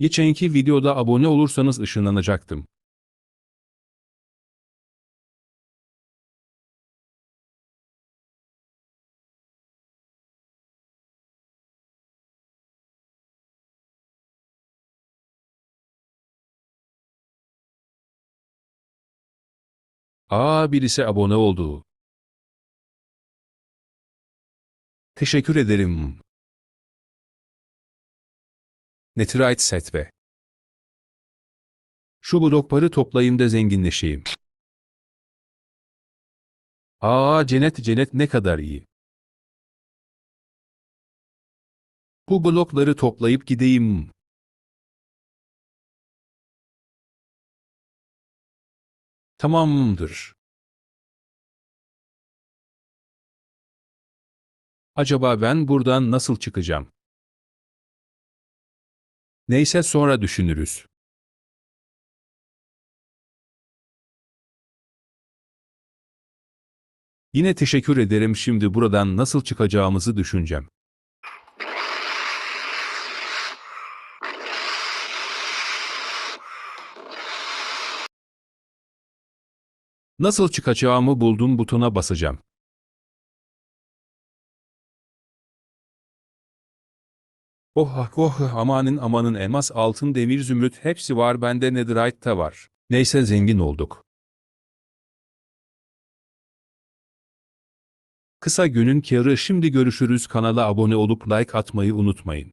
Geçenki videoda abone olursanız ışınlanacaktım. Aa birisi abone oldu. Teşekkür ederim. Netrite set be. Şu blokları toplayayım da zenginleşeyim. Aa cennet cennet ne kadar iyi. Bu blokları toplayıp gideyim. Tamamdır. Acaba ben buradan nasıl çıkacağım? Neyse sonra düşünürüz. Yine teşekkür ederim şimdi buradan nasıl çıkacağımızı düşüneceğim. Nasıl çıkacağımı buldum butona basacağım. Oh oh amanın amanın elmas altın demir zümrüt hepsi var bende netherite de var. Neyse zengin olduk. Kısa günün kârı şimdi görüşürüz kanala abone olup like atmayı unutmayın.